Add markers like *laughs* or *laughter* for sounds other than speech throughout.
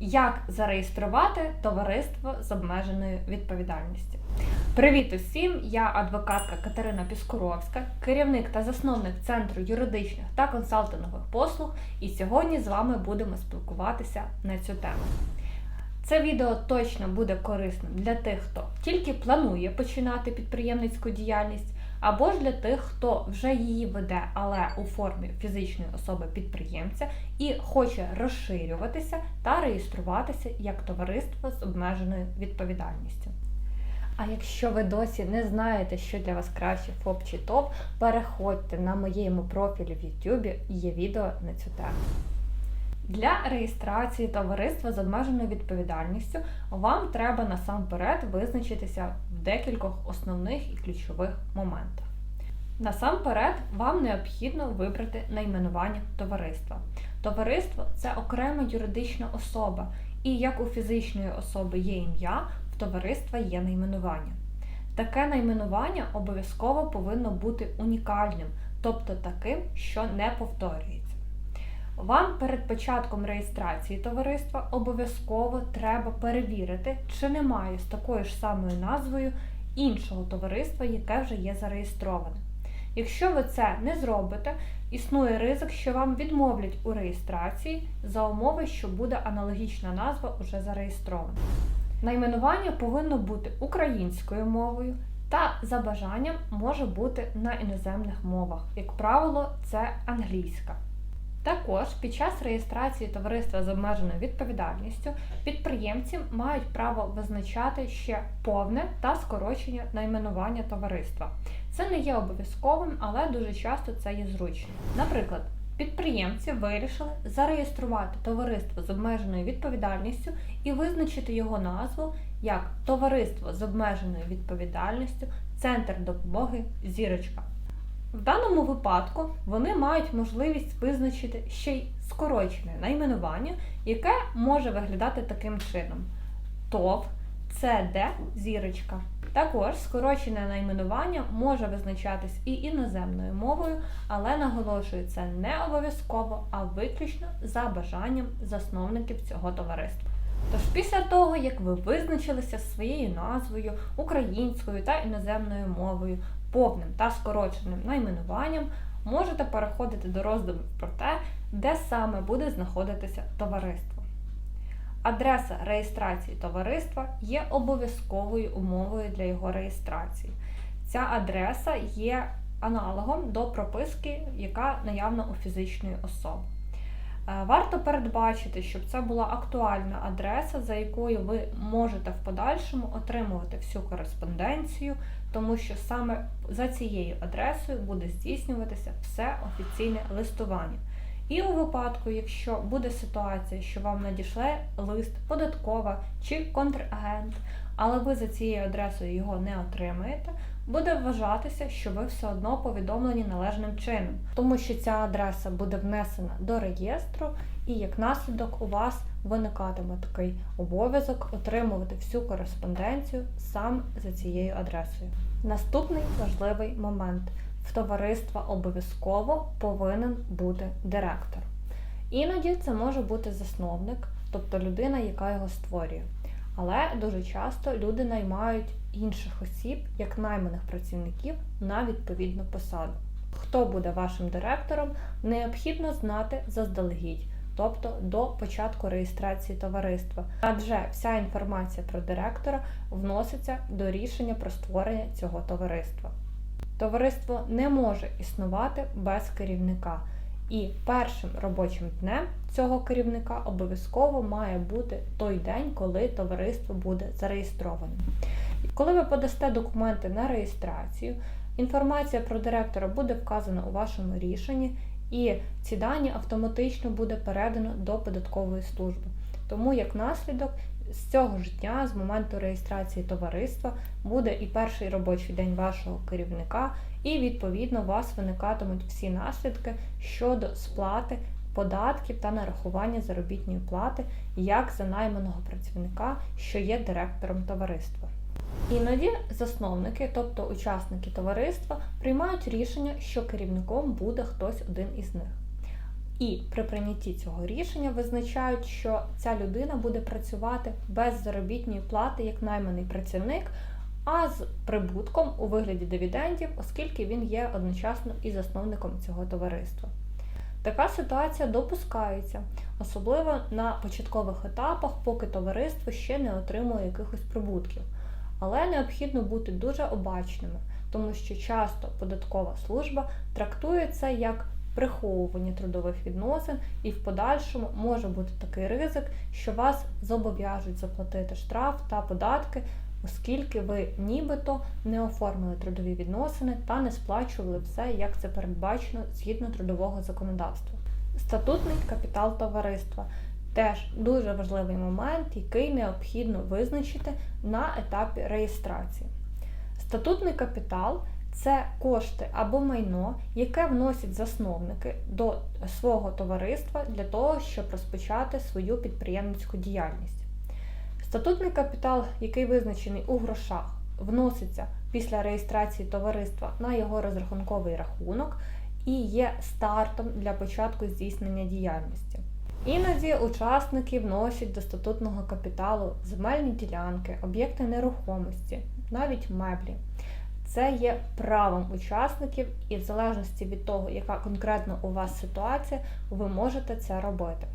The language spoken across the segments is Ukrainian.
Як зареєструвати товариство з обмеженою відповідальністю? Привіт усім! Я адвокатка Катерина Піскуровська, керівник та засновник Центру юридичних та консалтингових послуг. І сьогодні з вами будемо спілкуватися на цю тему. Це відео точно буде корисним для тих, хто тільки планує починати підприємницьку діяльність, або ж для тих, хто вже її веде, але у формі фізичної особи підприємця і хоче розширюватися та реєструватися як товариство з обмеженою відповідальністю. А якщо ви досі не знаєте, що для вас краще ФОП чи ТОВ, переходьте на моєму профілі в YouTube, є відео на цю тему. Для реєстрації товариства з обмеженою відповідальністю вам треба насамперед визначитися в декількох основних і ключових моментах. Насамперед, вам необхідно вибрати найменування товариства. Товариство це окрема юридична особа, і як у фізичної особи є ім'я, в товариства є найменування. Таке найменування обов'язково повинно бути унікальним, тобто таким, що не повторюється. Вам перед початком реєстрації товариства обов'язково треба перевірити, чи немає з такою ж самою назвою іншого товариства, яке вже є зареєстроване. Якщо ви це не зробите, існує ризик, що вам відмовлять у реєстрації за умови, що буде аналогічна назва уже зареєстрована. Найменування повинно бути українською мовою та за бажанням може бути на іноземних мовах. Як правило, це англійська. Також під час реєстрації товариства з обмеженою відповідальністю підприємці мають право визначати ще повне та скорочення найменування товариства. Це не є обов'язковим, але дуже часто це є зручно. Наприклад, підприємці вирішили зареєструвати товариство з обмеженою відповідальністю і визначити його назву як Товариство з обмеженою відповідальністю, Центр допомоги Зірочка. В даному випадку вони мають можливість визначити ще й скорочене найменування, яке може виглядати таким чином: ТОВ, ЦД, зірочка. Також скорочене найменування може визначатись і іноземною мовою, але наголошую, це не обов'язково, а виключно за бажанням засновників цього товариства. Тож після того, як ви визначилися своєю назвою, українською та іноземною мовою, повним та скороченим найменуванням, можете переходити до роздумів про те, де саме буде знаходитися товариство. Адреса реєстрації товариства є обов'язковою умовою для його реєстрації. Ця адреса є аналогом до прописки, яка наявна у фізичної особи. Варто передбачити, щоб це була актуальна адреса, за якою ви можете в подальшому отримувати всю кореспонденцію, тому що саме за цією адресою буде здійснюватися все офіційне листування. І у випадку, якщо буде ситуація, що вам надійшле лист податкова чи контрагент, але ви за цією адресою його не отримаєте, буде вважатися, що ви все одно повідомлені належним чином, тому що ця адреса буде внесена до реєстру, і як наслідок у вас виникатиме такий обов'язок отримувати всю кореспонденцію саме за цією адресою. Наступний важливий момент. В товариства обов'язково повинен бути директор. Іноді це може бути засновник, тобто людина, яка його створює. Але дуже часто люди наймають інших осіб, як найманих працівників, на відповідну посаду. Хто буде вашим директором, необхідно знати заздалегідь, тобто до початку реєстрації товариства. Адже вся інформація про директора вноситься до рішення про створення цього товариства. Товариство не може існувати без керівника. І першим робочим днем цього керівника обов'язково має бути той день, коли товариство буде зареєстроване. Коли ви подасте документи на реєстрацію, інформація про директора буде вказана у вашому рішенні, і ці дані автоматично буде передано до податкової служби. Тому, як наслідок, з цього ж дня, з моменту реєстрації товариства, буде і перший робочий день вашого керівника, і відповідно у вас виникатимуть всі наслідки щодо сплати податків та нарахування заробітної плати як за найманого працівника, що є директором товариства. Іноді засновники, тобто учасники товариства, приймають рішення, що керівником буде хтось один із них. І при прийнятті цього рішення визначають, що ця людина буде працювати без заробітної плати як найманий працівник, а з прибутком у вигляді дивідендів, оскільки він є одночасно і засновником цього товариства. Така ситуація допускається, особливо на початкових етапах, поки товариство ще не отримує якихось прибутків. Але необхідно бути дуже обачними, тому що часто податкова служба трактує це як приховування трудових відносин, і в подальшому може бути такий ризик, що вас зобов'яжуть заплатити штраф та податки, оскільки ви нібито не оформили трудові відносини та не сплачували все, як це передбачено згідно трудового законодавства. Статутний капітал товариства теж дуже важливий момент, який необхідно визначити на етапі реєстрації. Статутний капітал це кошти або майно, яке вносять засновники до свого товариства для того, щоб розпочати свою підприємницьку діяльність. Статутний капітал, який визначений у грошах, вноситься після реєстрації товариства на його розрахунковий рахунок і є стартом для початку здійснення діяльності. Іноді учасники вносять до статутного капіталу земельні ділянки, об'єкти нерухомості, навіть меблі. Це є правом учасників, і в залежності від того, яка конкретно у вас ситуація, ви можете це робити.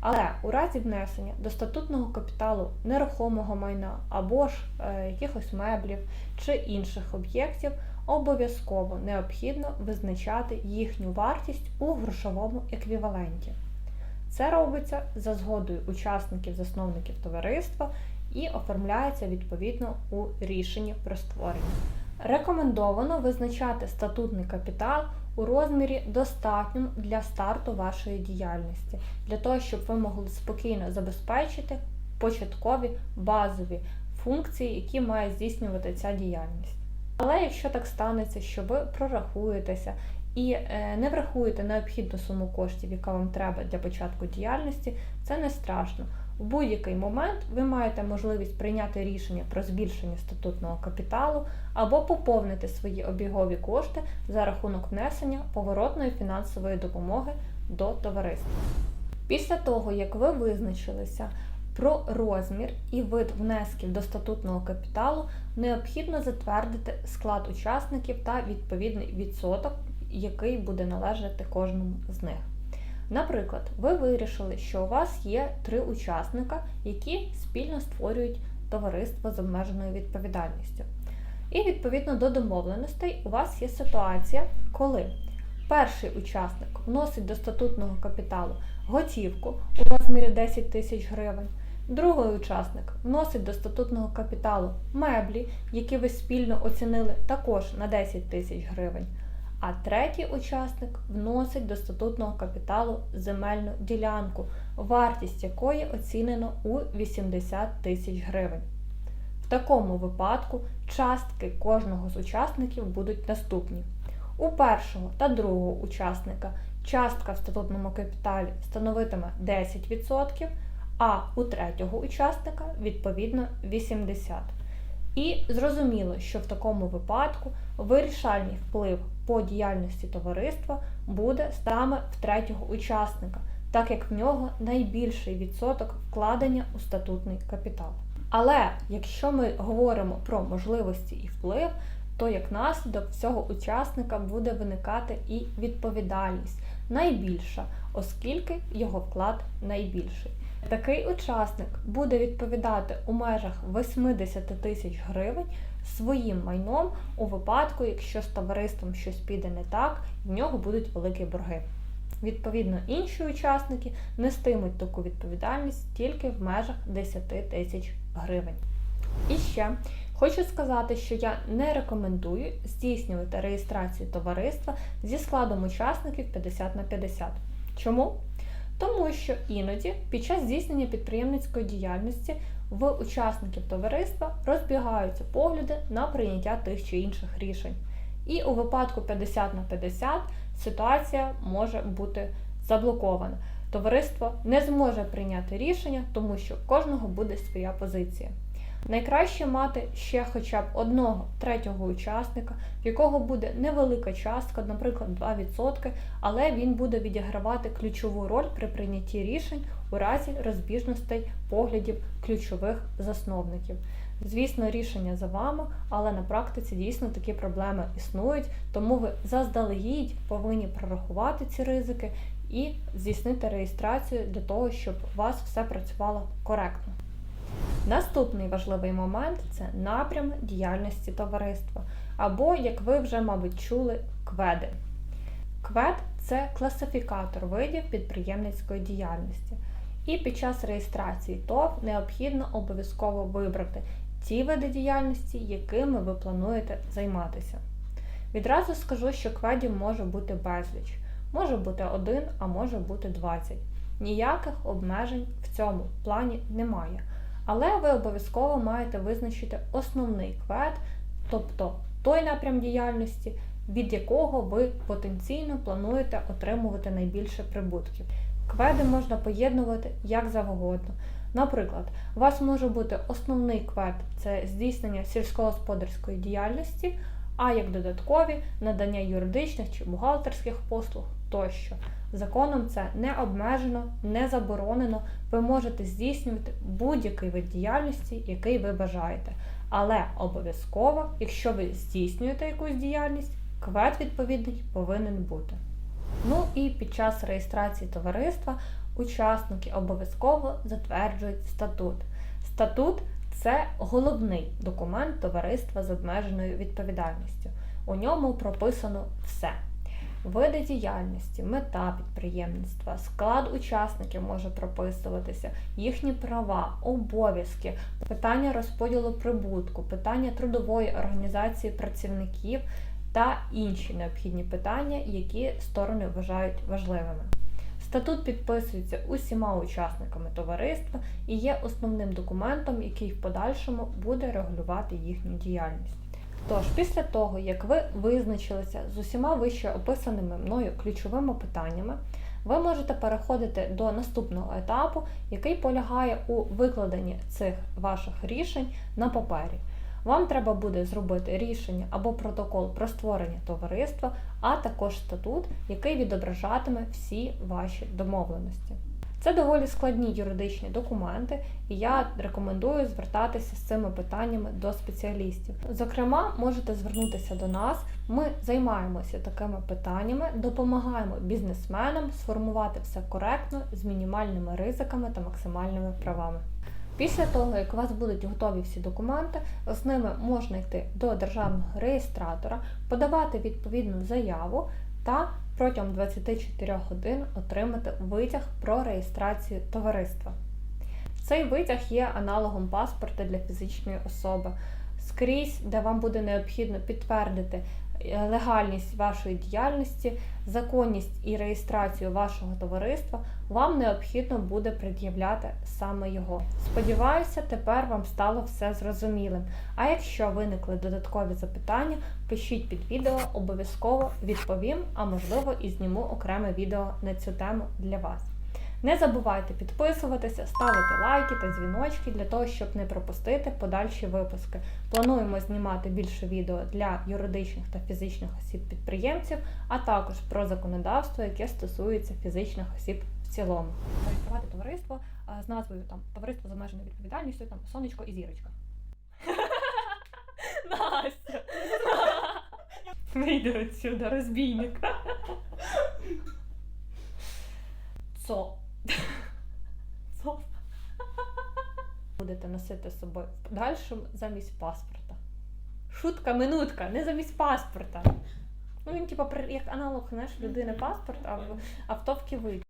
Але у разі внесення до статутного капіталу нерухомого майна або ж е, якихось меблів чи інших об'єктів обов'язково необхідно визначати їхню вартість у грошовому еквіваленті. Це робиться за згодою учасників-засновників товариства і оформляється відповідно у рішенні про створення. Рекомендовано визначати статутний капітал у розмірі достатньому для старту вашої діяльності, для того, щоб ви могли спокійно забезпечити початкові базові функції, які має здійснювати ця діяльність. Але якщо так станеться, що ви прорахуєтеся і е, не врахуєте необхідну суму коштів, яка вам треба для початку діяльності, це не страшно. В будь-який момент ви маєте можливість прийняти рішення про збільшення статутного капіталу або поповнити свої обігові кошти за рахунок внесення поворотної фінансової допомоги до товариства. Після того, як ви визначилися про розмір і вид внесків до статутного капіталу, необхідно затвердити склад учасників та відповідний відсоток, який буде належати кожному з них. Наприклад, ви вирішили, що у вас є три учасника, які спільно створюють товариство з обмеженою відповідальністю. І відповідно до домовленостей у вас є ситуація, коли перший учасник вносить до статутного капіталу готівку у розмірі 10 тисяч гривень, другий учасник вносить до статутного капіталу меблі, які ви спільно оцінили також на 10 тисяч гривень. А третій учасник вносить до статутного капіталу земельну ділянку, вартість якої оцінено у 80 тисяч гривень. В такому випадку частки кожного з учасників будуть наступні. У першого та другого учасника частка в статутному капіталі становитиме 10%, а у третього учасника відповідно 80%. І зрозуміло, що в такому випадку вирішальний вплив по діяльності товариства буде саме в третього учасника, так як в нього найбільший відсоток вкладення у статутний капітал. Але якщо ми говоримо про можливості і вплив, то як наслідок всього учасника буде виникати і відповідальність найбільша, оскільки його вклад найбільший. Такий учасник буде відповідати у межах 80 тисяч гривень своїм майном у випадку, якщо з товариством щось піде не так, в нього будуть великі борги. Відповідно, інші учасники нестимуть таку відповідальність тільки в межах 10 тисяч гривень. І ще хочу сказати, що я не рекомендую здійснювати реєстрацію товариства зі складом учасників 50 на 50. Чому? Тому що іноді під час здійснення підприємницької діяльності в учасників товариства розбігаються погляди на прийняття тих чи інших рішень. І у випадку 50 на 50 ситуація може бути заблокована. Товариство не зможе прийняти рішення, тому що в кожного буде своя позиція. Найкраще мати ще хоча б одного третього учасника, в якого буде невелика частка, наприклад, 2%, але він буде відігравати ключову роль при прийнятті рішень у разі розбіжностей поглядів ключових засновників. Звісно, рішення за вами, але на практиці дійсно такі проблеми існують, тому ви заздалегідь повинні прорахувати ці ризики і здійснити реєстрацію для того, щоб у вас все працювало коректно. Наступний важливий момент це напрям діяльності товариства, або, як ви вже, мабуть, чули, кведи. Квед це класифікатор видів підприємницької діяльності. І під час реєстрації ТОВ необхідно обов'язково вибрати ті види діяльності, якими ви плануєте займатися. Відразу скажу, що кведів може бути безліч. Може бути один, а може бути 20. Ніяких обмежень в цьому плані немає. Але ви обов'язково маєте визначити основний квет, тобто той напрям діяльності, від якого ви потенційно плануєте отримувати найбільше прибутків. Кведи можна поєднувати як завгодно. Наприклад, у вас може бути основний квет це здійснення сільськогосподарської діяльності, а як додаткові надання юридичних чи бухгалтерських послуг тощо. Законом це не обмежено, не заборонено. Ви можете здійснювати будь-який вид діяльності, який ви бажаєте. Але обов'язково, якщо ви здійснюєте якусь діяльність, квет відповідний повинен бути. Ну і під час реєстрації товариства учасники обов'язково затверджують статут. Статут це головний документ товариства з обмеженою відповідальністю. У ньому прописано все. Види діяльності, мета підприємництва, склад учасників може прописуватися, їхні права, обов'язки, питання розподілу прибутку, питання трудової організації працівників та інші необхідні питання, які сторони вважають важливими. Статут підписується усіма учасниками товариства і є основним документом, який в подальшому буде регулювати їхню діяльність. Тож, після того, як ви визначилися з усіма вище описаними мною ключовими питаннями, ви можете переходити до наступного етапу, який полягає у викладенні цих ваших рішень на папері. Вам треба буде зробити рішення або протокол про створення товариства, а також статут, який відображатиме всі ваші домовленості. Це доволі складні юридичні документи, і я рекомендую звертатися з цими питаннями до спеціалістів. Зокрема, можете звернутися до нас. Ми займаємося такими питаннями, допомагаємо бізнесменам сформувати все коректно з мінімальними ризиками та максимальними правами. Після того, як у вас будуть готові всі документи, з ними можна йти до державного реєстратора, подавати відповідну заяву та протягом 24 годин отримати витяг про реєстрацію товариства. Цей витяг є аналогом паспорта для фізичної особи. Скрізь, де вам буде необхідно підтвердити легальність вашої діяльності, законність і реєстрацію вашого товариства, вам необхідно буде пред'являти саме його. Сподіваюся, тепер вам стало все зрозумілим. А якщо виникли додаткові запитання, пишіть під відео, обов'язково відповім, а можливо і зніму окреме відео на цю тему для вас. Не забувайте підписуватися, ставити лайки та дзвіночки для того, щоб не пропустити подальші випуски. Плануємо знімати більше відео для юридичних та фізичних осіб-підприємців, а також про законодавство, яке стосується фізичних осіб в цілому. Зареєструвати товариство з назвою там Товариство з обмеженою відповідальністю, там Сонечко і зірочка. *laughs* Настя! Вийди отсюда, розбійник. Носити з собою в подальшому замість паспорта. Шутка, минутка, не замість паспорта. Ну він, типу, як аналог знаєш, людини паспорт, а в автовки вид.